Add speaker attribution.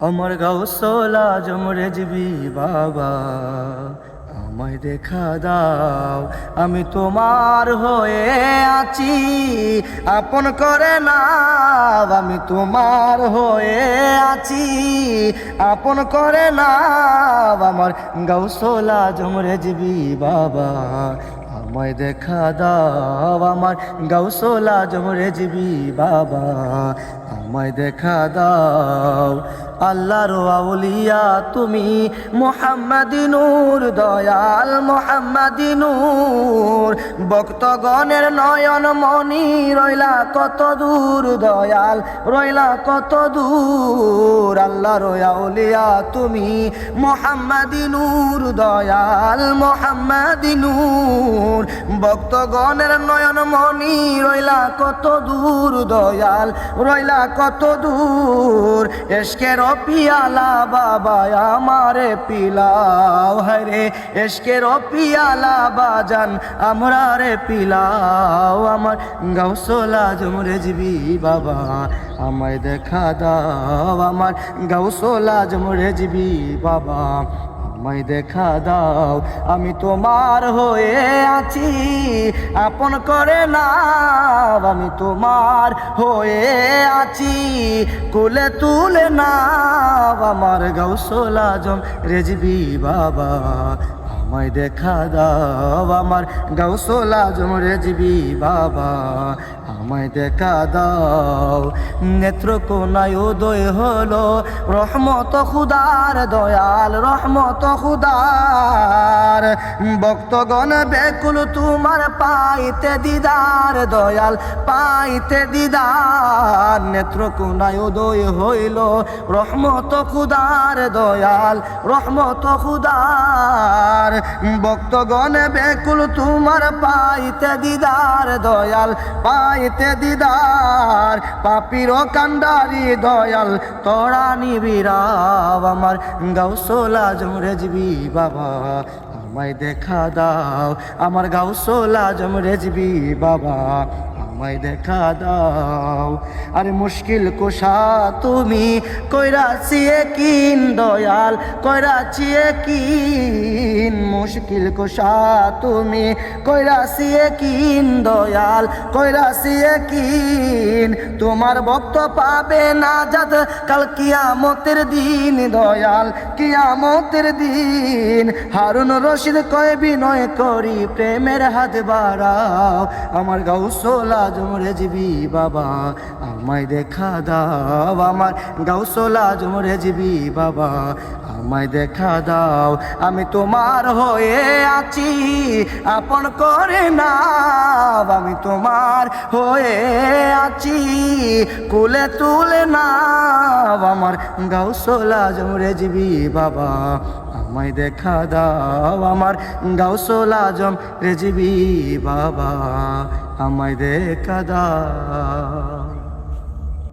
Speaker 1: আমার গাউসলা জমরে জিবি বাবা। আমায় দেখা দাও, আমি তোমার হয়ে আছি। আপন করে নাও, আমি তোমার হয়ে আছি। আপন করে নাও, আমার গাউসলা জমরে জিবি বাবা। আমায় দেখা দাও আমার গাউসলা জমরে জিবি বাবা। আমায় দেখা দাও আল্লাহর আউলিয়া তুমি মোহাম্মদি নূর, দয়াল মোহাম্মদি নূর। ভক্তগণের নয়ন মনি রইলা কত দূর, দয়াল রইলা কত দূর। আল্লাহর আউলিয়া তুমি মোহাম্মদি নূর, দয়াল মোহাম্মদি নূর। ভক্তগণের নয়ন মনি রইলা কত দূর দয়াল, রইলা কত দূর। এসকের পিয়ালা বাবা আমারে পিলাও হরে এসকের পিয়ালা বাজান আমরা রে পিলাও। আমার গাউসলা জমরে জিবি বাবা, আমায় দেখা দাও। আমার গাউসলা জমরে জিবি বাবা আমায় দেখা দাও, আমি তোমার হয়ে আছি, আপন করে নাও, আমি তোমার হয়ে আছি, কুলে তুলে নাও, আমার গৌসল আজম রেজবি বাবা, আমায় দেখা দাও, আমার গৌসল আজম রেজবি বাবা। আমায় দেখা দাও। নেত্র কোনায় উদয় হলো রহমত খুদার দয়াল, রহমত খুদার। ভক্তগণ বেকুল, তোমার পাইতে দিদার দয়াল, পাইতে দিদার। নেত্র কোনায় উদয় হইল। রহমত খুদার দয়াল, রহমত খুদার। ভক্তগণ বেকুল, তোমার পাইতে দিদার দয়াল, পাইতে দিদার। পাপির কান্ডারি দয়াল, তোরা নিবিরাব আমার। গাউসলা জমরে জিবি বাবা, আমায় দেখা দাও। আমার গাউসলা জমরে জিবি বাবা। আমায় দেখা দাও। আরে মুশকিল কোষা তুমি, কইরা চিয়ে কিন দয়াল, কইরা চিয়ে কিন মুশকিল কোষা তুমি, কইরা চিয়ে কিন দয়াল, কইরা চিয়ে কিন তোমার ভক্ত পাবে না যাদ কাল কিয়ামতের দিন দয়াল, কিয়ামতের দিন হারুন রশিদ কয় বিনয় করি, প্রেমের হাত বাড়াও। আমার গাউসলা জমরে জিবি বাবা, আমায় দেখা দাও, আমার গাউসলা জমরে জিবি বাবা, আমায় দেখা দাও, আমি তোমার হয়ে আছি, আপন করে নাও, আমি তোমার হয়ে আছি, কুলে তুলে নাও, আমার গাউসলা জমরে জিবি বাবা। আমায় দেখা দাও আমার গাউসল আজম রেজিবি বাবা আমায় দেখা দাও।